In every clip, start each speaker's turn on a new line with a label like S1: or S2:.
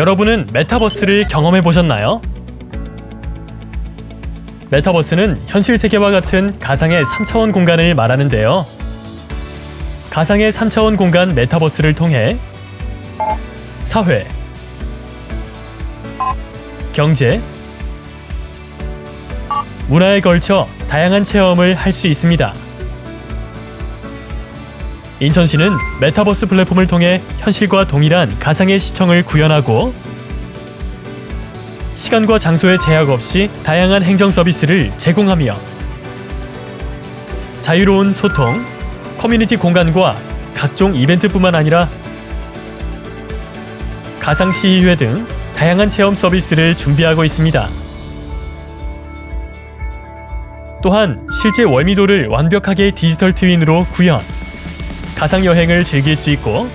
S1: 여러분은 메타버스를 경험해 보셨나요? 메타버스는 현실 세계와 같은 가상의 3차원 공간을 말하는데요. 가상의 3차원 공간 메타버스를 통해 사회, 경제, 문화에 걸쳐 다양한 체험을 할 수 있습니다. 인천시는 메타버스 플랫폼을 통해 현실과 동일한 가상의 시청을 구현하고 시간과 장소의 제약 없이 다양한 행정 서비스를 제공하며 자유로운 소통, 커뮤니티 공간과 각종 이벤트뿐만 아니라 가상 시의회 등 다양한 체험 서비스를 준비하고 있습니다. 또한 실제 월미도를 완벽하게 디지털 트윈으로 구현, 가상 여행을 즐길 수 있고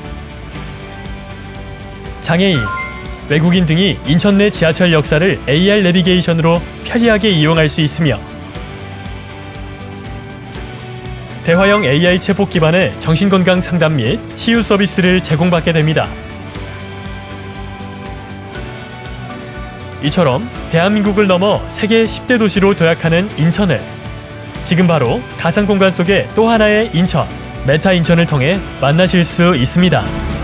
S1: 장애인, 외국인 등이 인천 내 지하철 역사를 AR 내비게이션으로 편리하게 이용할 수 있으며 대화형 AI 챗봇 기반의 정신건강 상담 및 치유 서비스를 제공받게 됩니다. 이처럼 대한민국을 넘어 세계 10대 도시로 도약하는 인천을 지금 바로 가상 공간 속의 또 하나의 인천, 메타 인천을 통해 만나실 수 있습니다.